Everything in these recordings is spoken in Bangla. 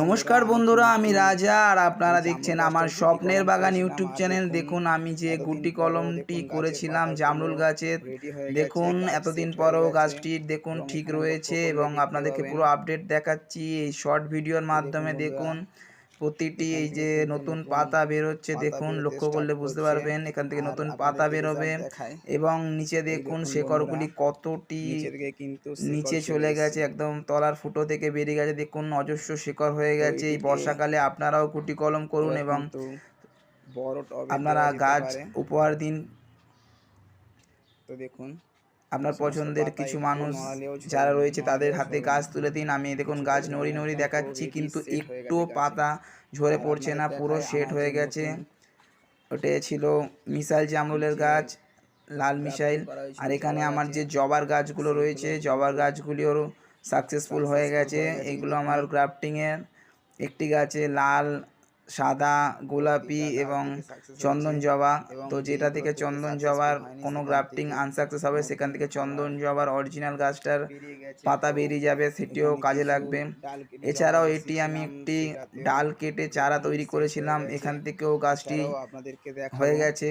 নমস্কার বন্ধুরা আমি রাজা আর আপনারা দেখছেন আমার স্বপ্নের বাগান ইউটিউব চ্যানেল দেখুন আমি যে গুটি কলমটি করেছিলাম জামরুল গাছের দেখুন এতদিন পরও গাছটি দেখুন ঠিক রয়েছে এবং আপনাদেরকে পুরো আপডেট দেখাচ্ছি এই শর্ট ভিডিওর মাধ্যমে দেখুন। প্রতিটি এই যে নতুন পাতা বেরোচ্ছে দেখুন লক্ষ্য করলে বুঝতে পারবেন এখান থেকে নতুন পাতা বেরোবে এবং নিচে দেখুন শেকড়গুলি কতটি কিন্তু নিচে চলে গেছে একদম তলার ফুটো থেকে বেরিয়ে গেছে দেখুন অজস্র শিকড় হয়ে গেছে। এই বর্ষাকালে আপনারাও কুটি কলম করুন এবং আপনারা গাছ উপহার দিন। তো দেখুন আপনার পছন্দের কিছু মানুষ যারা রয়েছে তাদের হাতে গাছ তুলে দিন। আমি দেখুন গাছ নড়ি নড়ি দেখাচ্ছি কিন্তু একটু পাতা ঝরে পড়ছে না পুরো সেট হয়ে গেছে। ওটা ছিল মিসাইল জামরুলের গাছ লাল মিসাইল। আর এখানে আমার যে জবার গাছগুলো রয়েছে জবার গাছগুলিও সাকসেসফুল হয়ে গেছে। এগুলো আমার গ্রাফটিংয়ের একটি গাছে লাল সাদা গোলাপি এবং চন্দন জবা। তো যেটা থেকে চন্দন জবার কোনো গ্রাফটিং আনসাকসেস হবে সেখান থেকে চন্দন জবার অরিজিনাল গাছটার পাতা বেরিয়ে যাবে সেটিও কাজে লাগবে। এছাড়াও এটি আমি একটি ডাল কেটে চারা তৈরি করেছিলাম এখান থেকেও গাছটি হয়ে গেছে।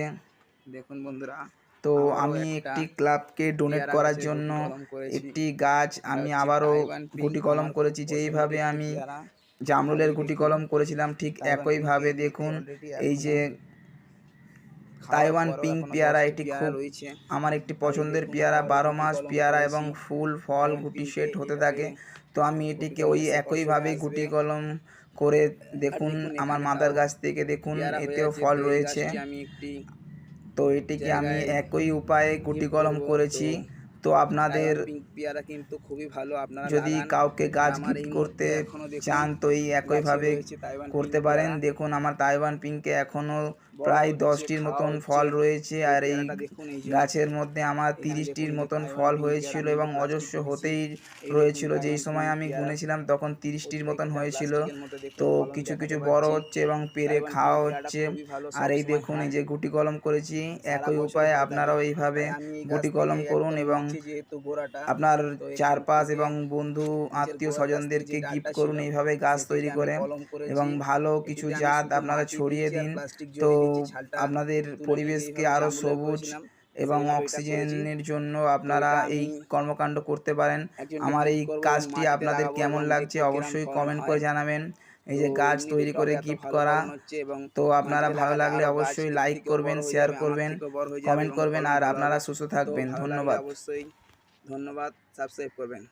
দেখুন বন্ধুরা তো আমি একটি ক্লাবকে ডোনেট করার জন্য। একটি গাছ আমি আবারও গুটি কলম করেছি যেইভাবে আমি। জামরুলের গুটি কলম করেছিলাম ঠিক একইভাবে দেখুন এই যে তাইওয়ান পিঙ্ক পেয়ারা এটি খুব আমার একটি পছন্দের পেয়ারা বারো মাস পেয়ারা এবং ফুল ফল গুটি সেট হতে থাকে। তো আমি এটিকে ওই একইভাবে গুটি কলম করে দেখুন আমার মাদার গাছ থেকে দেখুন এতেও ফল রয়েছে। তো এটিকে আমি একই উপায়ে গুটি কলম করেছি। তো আপনাদের তাইওয়ান পেয়ারা কিন্তু খুবই ভালো। আপনারা যদি কাউকে গাছ গিফট করতে চান তো এই একইভাবে করতে পারেন। দেখুন আমার তাইওয়ান পিঙ্কে এখনও বড় প্রায় দশটির মতন ফল রয়েছে আর এই। গাছের মধ্যে আমার তিরিশটির মতন ফল হয়েছিল এবং অজস্র হতেই রয়েছিল। যেই সময় আমি। গুনেছিলাম তখন তিরিশটির মতন হয়েছিল। তো কিছু কিছু বড় হচ্ছে এবং পেরে খাওয়া হচ্ছে। আর এই দেখুন এই যে গুটি কলম করেছি একই উপায়ে আপনারাও এইভাবে গুটি কলম করুন এবং আপনার চারপাশ এবং বন্ধু আত্মীয় স্বজনদেরকে গিফট করুন এইভাবে গাছ তৈরি করে এবং ভালো কিছু জাত আপনারা ছড়িয়ে দিন। তো আপনাদের পরিবেশকে আরও সবুজ এবং অক্সিজেনের জন্য আপনারা এই কর্মকাণ্ড করতে পারেন। আমার এই কাজটি আপনাদের কেমন লাগছে অবশ্যই কমেন্ট করে জানাবেন। এই যে গাছ তৈরি করে গিফট করা তো আপনারা ভালো লাগলে অবশ্যই লাইক করবেন শেয়ার করবেন কমেন্ট করবেন আর আপনারা সুস্থ থাকবেন। ধন্যবাদ। অবশ্যই ধন্যবাদ সাবস্ক্রাইব করবেন।